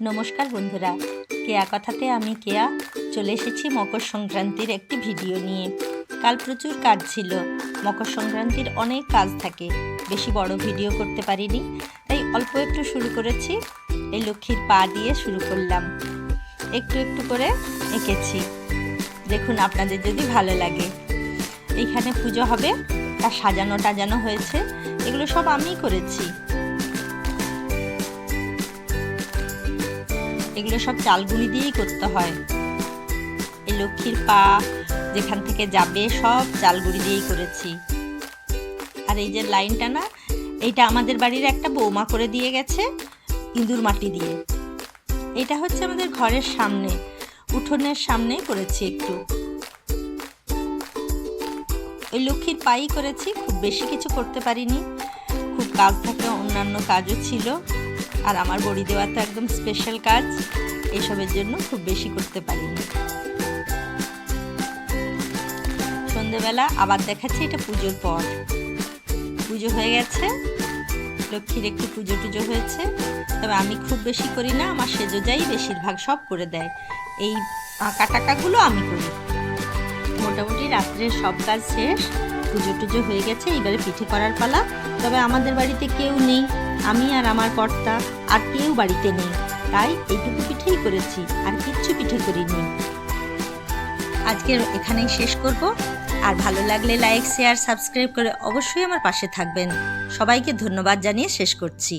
নমস্কার বন্ধুরা। কেয়া কথাতে আমি কেয়া চলে এসেছি মকর সংক্রান্তির একটি ভিডিও নিয়ে। কাল প্রচুর কাজ ছিল। মকর সংক্রান্তির অনেক কাজ থাকে। বেশি বড় ভিডিও করতে পারিনি, তাই অল্প একটু শুরু করেছি। এই লক্ষ্মীর পা দিয়ে শুরু করলাম। একটু একটু করে এঁকেছি। দেখুন, আপনাদের যদি ভালো লাগে। এইখানে পুজো হবে তা সাজানো টাজানো হয়েছে। এগুলো সব আমিই করেছি। এগুলো সব চালগুলি দিয়েই করতে হয়। এই লক্ষ্মীর পা যেখান থেকে যাবে সব চালগুড়ি দিয়েই করেছি। আর এই যে লাইনটা না, এইটা আমাদের বাড়ির একটা বৌমা করে দিয়ে গেছে ইঁদুর মাটি দিয়ে। এটা হচ্ছে আমাদের ঘরের সামনে, উঠোনের সামনে করেছি একটু। ওই লক্ষ্মীর পাই করেছি, খুব বেশি কিছু করতে পারিনি। খুব কাজ থাকে, অন্যান্য কাজও ছিল। আর আমার বড়ি দেওয়া তো একদম স্পেশাল কাজ। এসবের জন্য খুব বেশি করতে পারিনি। সন্ধেবেলা আবার দেখাচ্ছি এটা পুজোর পর। পুজো হয়ে গেছে। লক্ষ্মীর একটু পুজো টুজো হয়েছে। তবে আমি খুব বেশি করি না, আমার সেজোজাই বেশিরভাগ সব করে দেয়। এই আঁকা টাকাগুলো আমি করি। মোটামুটি রাত্রের সব কাজ শেষ। পুজো টুজো হয়ে গেছে, এবারে পিঠে করার পালা। তবে আমাদের বাড়িতে কেউ নেই, আমি আর আমার কর্তা, আর কেউ বাড়িতে নেই। তাই এইটুকু পিঠেই করেছি, আর কিচ্ছু পিঠে করিনি। আজকে এখানেই শেষ করব। আর ভালো লাগলে লাইক, শেয়ার, সাবস্ক্রাইব করে অবশ্যই আমার পাশে থাকবেন। সবাইকে ধন্যবাদ জানিয়ে শেষ করছি।